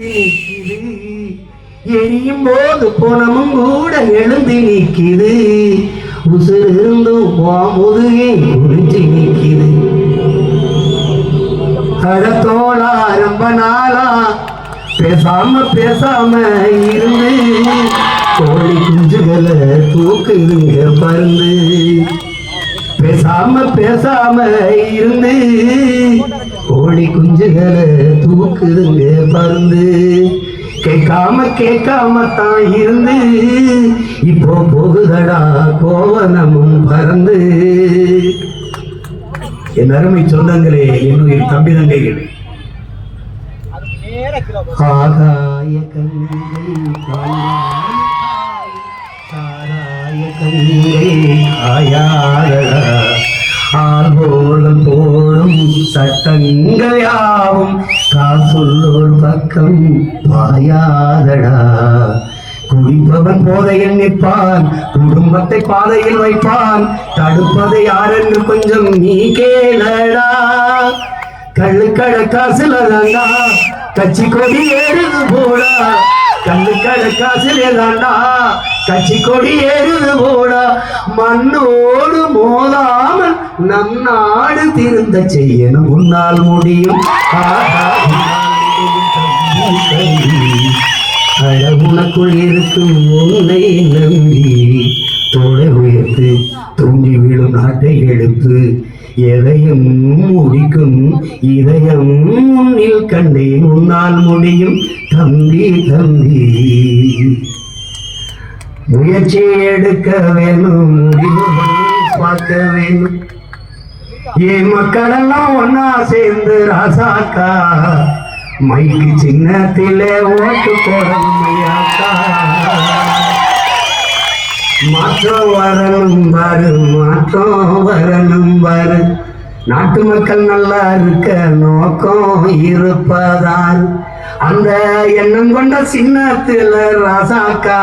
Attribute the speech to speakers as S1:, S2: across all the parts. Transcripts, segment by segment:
S1: நிக்குது எரியும் போது போனமும் கூட எழுந்து நிற்கிது. உசுறு இருந்தும் முதுகே குறிஞ்சு நிற்கிது கடத்தோளா ரொம்ப நாளா பேசாம பேசாம இருந்து. கோழி குஞ்சுகளை தூக்குதுங்க பருந்து. பேசாம பேசாம இருந்து. கோழி குஞ்சுகளை தூக்குதுங்க பறந்து கேட்காம கேட்காம தான் இருந்து. இப்போ போகுதடா கோவனமும் பறந்து. என் அருமை சொந்தங்களே என்னுயிர் தம்பி தங்கைகள். ஆகாய கங்கை சாராய கங்கை சட்டங்கள் யாவும் காசுள்ளோர் பக்கம் பாயாதடா. குடிப்பவன் போதையில் நிற்பான் குடும்பத்தை பாதையில் வைப்பான். தடுப்பது யாரென்று கொஞ்சம் நீ கேளடா. கள்ளுக்கடை காசுல தாண்டா கட்சி கொடி ஏறுது போடா. கள்ளுக்கடை காசுல தாண்டா கட்சி கொடி ஏறுது போடா. மண்ணோடு மோ நம் நாடு திருந்த செய்யணும். உன்னால் முடியும். உனக்குள் இருக்கும் உன்னை நம்பி தோலை உயர்த்து தூங்கி விழும் நாட்டை எடுத்து எதையும் முடிக்கும் இதயம் உன்னில் கண்டே உன்னால் முடியும். தம்பி தம்பி. முயற்சி எடுக்க வேணும். பார்க்க வேணும். என் மக்களெல்லாம் ஒன்னா சேர்ந்து ராசாக்கா. மைக்கு சின்னத்திலே ஓட்டு போடணும் ஐயாக்கா. மாற்றம் வரணும் பாரு மாற்றம் வரணும் பாரு நாட்டு மக்கள் நல்லா இருக்க நோக்கம் இருப்பதால் அந்த எண்ணம் கொண்ட சின்னத்தில் ராசாக்கா.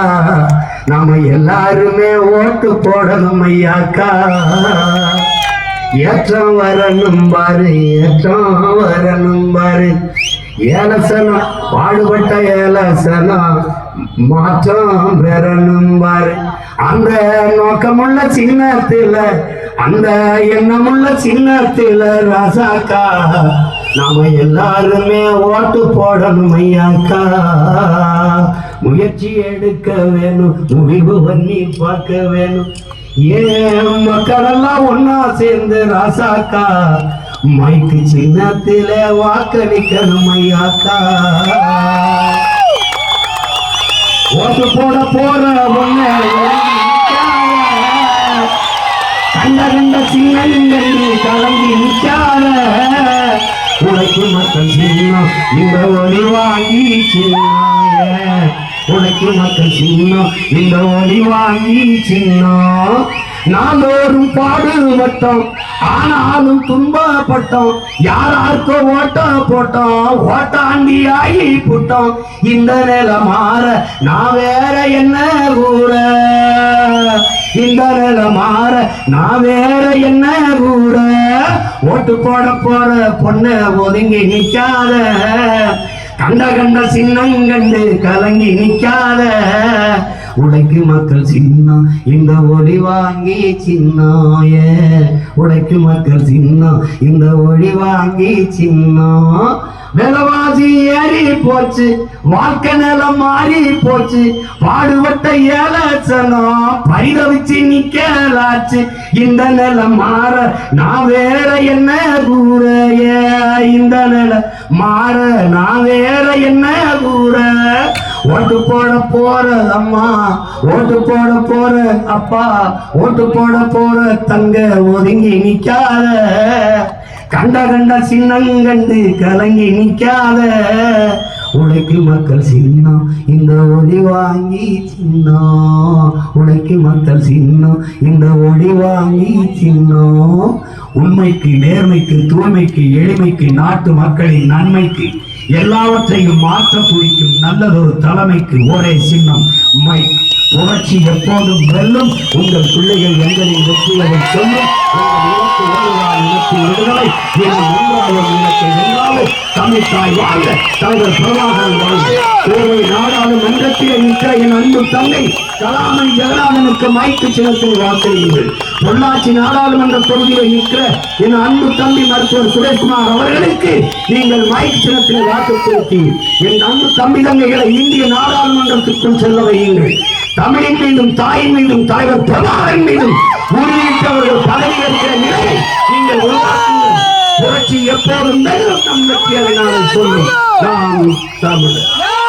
S1: நாம எல்லாருமே ஓட்டு போடணும் ஐயாக்கா. ஏற்றம் வரணும் பாரு ஏற்றம் வரணும் பாரு. ஏலசனம் பாடுபட்ட ஏலசனம் மாற்றம் பெறணும் பாரு. அந்த நோக்கமுள்ள சின்னத்தில அந்த எண்ணமுள்ள சின்னத்தில ராசாக்கா நாம எல்லாருமே ஓட்டு போடணும் ஐயாக்கா. முயற்சி எடுக்க வேணும் முடிவு பண்ணி பார்க்க வேணும். ஏன் மக்களெல்லாம் ஒன்னா சேர்ந்து ராசாக்கா. மைக்கு சின்னத்தில வாக்களிக்கணும் ஐயாக்கா. ஓட்டு போட போற ஒண்ணு கண்ட கண்ட சின்னங்கள் கலங்கி நிற்காத உனக்கு மக்கள் சின்னம் இந்த ஒளி வாங்கி சின்ன உனக்கு மக்கள் சின்ன இந்த ஒளி வாங்கி சின்னம் நாளோறும் பாடுபட்டோம் ஆனாலும் துன்பப்பட்டோம். யாராருக்கும் ஓட்ட போட்டோம் ஓட்டாண்டி ஆகி புட்டோம். இந்த நிலை மாற நான் வேற என்ன கூற? இந்த நிலை மாற நான் வேற என்ன கூற? ஓட்டு போட போற பொண்ண ஒதுங்கி நிக்காத கண்ட கண்ட சின்னம் கண்டு கலங்கி நிக்காத உழைக்கு மக்கள் சின்னம் இந்த ஒளி வாங்கி சின்னாய. உழைக்கு மக்கள் சின்னம் இந்த ஒளி வாங்கி சின்னம் வேலவாசிய போச்சு. வாழ்க்கை நிலம் மாறி போச்சு. பாடுபட்ட ஏலச்சனம் பரிதவிச்சு நிக்கலாச்சு. இந்த நிலம் மாற நான் வேற என்ன கூற ஏ, இந்த நிலம் மாற நான் வேற என்ன கூற ஓட்டு போட போற அம்மா ஓட்டு போட போற அப்பா ஓட்டு போட போற தங்க ஒதுங்கி நிக்காத. கண்ட கண்ட சின்னங்கண்டு கலங்கி நிற்காத. உழைக்கு மக்கள் சின்னம் இந்த ஒளி வாங்கி சின்னம். உழைக்கு மக்கள் சின்னம் இந்த ஒளி வாங்கி சின்னம். உண்மைக்கு நேர்மைக்கு தூய்மைக்கு எளிமைக்கு நாட்டு மக்களின் நன்மைக்கு எல்லாவற்றையும் மாற்ற துடிக்கும் நல்லதொரு தலைமைக்கு ஒரே சின்னம் மைக். புரட்சி எப்போதும் வெல்லும். உங்கள் பிள்ளைகள் எங்களின் வெற்றியை சொல்லும். விடுதலை. என் மூன்றாவது தமிழ்தாய் வாழ்க. தலைவர் பிரபாகரன் வாழ்க கோவை நாடாளுமன்றத்தில் நிற்கிற என் அன்பு தந்தை கலாமணி ஜெகநாதனுக்கு மைக்கு சின்னத்தில் வாக்களியுங்கள் பொள்ளாச்சி நாடாளுமன்ற தொகுதியில் நிற்கிற என் அன்பு தம்பி மருத்துவர் சுரேஷ்குமார் அவர்களுக்கு நீங்கள் மைக் சின்னத்தில் வாக்கு செலுத்தி என் அன்பு தம்பி தங்கைகளை இந்திய நாடாளுமன்றத்திற்குள் செல்ல வையுங்கள். தமிழின் மீதும் தாயின் மீதும் தலைவர் பிரபாகரன் மீதும் உறுதியிட்டவர்கள் பதவி நிலையை நீங்கள் உருவாக்குங்கள். புரட்சி எப்போதும் வெல்லும் நம் நான் சொல்லும். நாம் தமிழர்.